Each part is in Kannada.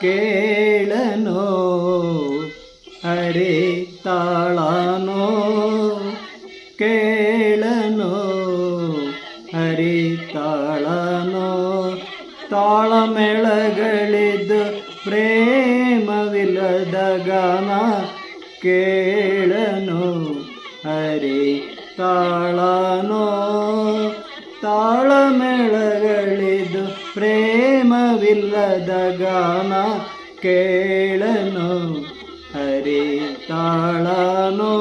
ಕೇಳನೋ ಹರಿ ತಾಳನೋ ಕೇಳನೋ ತಾಳಮೆಳಗಳಿದ್ದು ಪ್ರೇಮವಿಲ್ಲದ ಗಾನ ಕೇಳನು ಹರಿ ತಾಳನೋ. ತಾಳಮೆಳಗಳಿದ್ದು ಪ್ರೇಮವಿಲ್ಲದ ಗಾನ ಕೇಳನು ಹರಿ ತಾಳನೋ.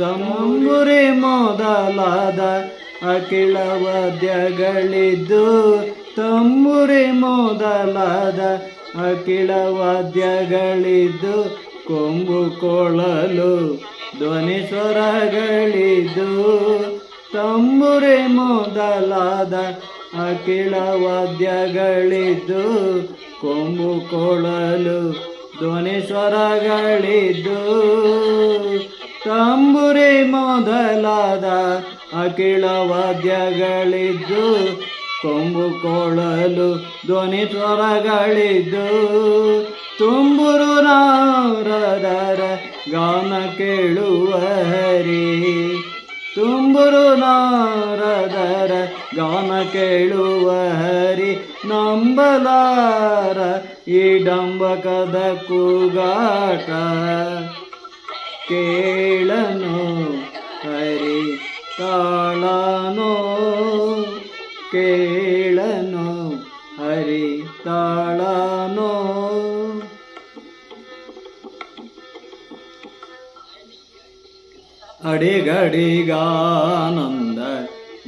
ತಂಬುರಿ ಮೊದಲಾದ ಅಖಿಳ ವಾದ್ಯಗಳಿದ್ದು ತಂಬುರಿ ಮೊದಲಾದ ಅಖಿಳ ವಾದ್ಯಗಳಿದ್ದು, ಕೊಂಬು ಕೊಳಲು ಧ್ವನಿ ಸ್ವರಗಳಿದ್ದು ತಂಬುರಿ ಮೊದಲಾದ ಅಖಿಳ ವಾದ್ಯಗಳಿದ್ದು, ಕೊಂಬು ಕೊಳಲು ಧ್ವನಿ ಸ್ವರಗಳಿದ್ದು. ತಂಬುರಿ ಮೊದಲಾದ ಅಖಿಳ ವಾದ್ಯಗಳಿದ್ದು, ಕೊಂಬು ಕೊಳಲು ಧ್ವನಿ ತ್ವರಗಳಿದ್ದು ತುಂಬುರು ನಾರದರ ಗಾನ ಕೇಳುವ ತುಂಬುರು ನಾರದರ ಗಾನ ಕೇಳುವ ಹರಿ ನಂಬಲಾರ ಈ ಡಂಬಕದ ಕೂಗಾಟ. ಕೇಳನು? ಹರಿ ತಾಳನೋ? ಕೇಳನು? ಹರಿ ತಾಳನೋ? ಅಡಿಗಡಿಗಾನಂದ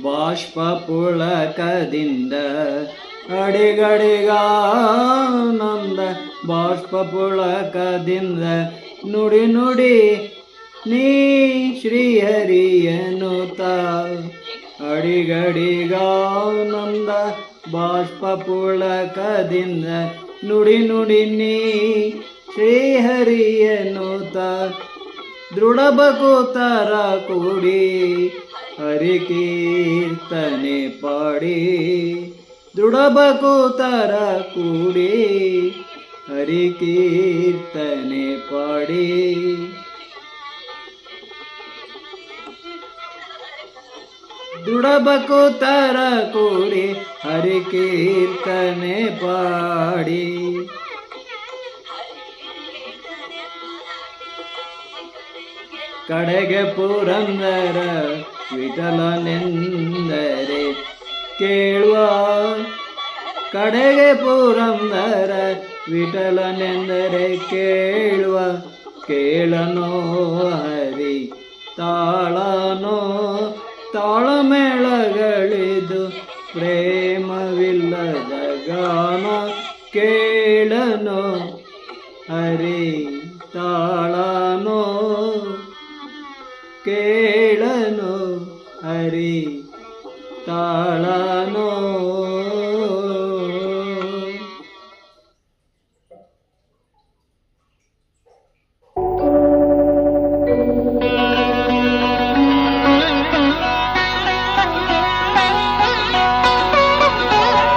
ಬಾಷ್ಪ ಪುಳಕದಿಂದ ಅಡಿಗಡಿಗಾನಂದ ಬಾಷ್ಪ ಪುಳಕದಿಂದ ನುಡಿ ನುಡಿ ನೀ ಶ್ರೀಹರಿಯನುತ. ಅಡಿಗಡಿಗಾನಂದ ಬಾಷ್ಪ ಪುಳಕದಿಂದ ನುಡಿ ನುಡಿ ನೀ ಶ್ರೀಹರಿಯನುತ. ದೃಢ ಬಕುತರ ಕೂಡಿ ಹರಿ ಕೀರ್ತನೆ ಪಾಡಿ. ದೃಢ ಕೂಡಿ ಹರಿ ಕೀರ್ತನೆ ಪಾಡಿ. ದುಡಬಕು ತರ ಕೂಡಿ ಹರಿ ಕೀರ್ತನೆ ಪಾಡಿ. ಕಡೆಗೆ ಪುರಂದರ ವಿಠಲನೆಂದರೆ ಕೇಳುವ. ಕಡೆಗೆ ಪುರಂದರ ವಿಠಲನೆಂದರೆ ಕೇಳುವ ಕೇಳನೋ ಹರಿ ತಾಳನೋ ತಾಳಮೇಳಗಳಿದು ಪ್ರೇಮವಿಲ್ಲದ ಗಾನ ಕೇಳನೋ ಹರಿ ತಾಳನೋ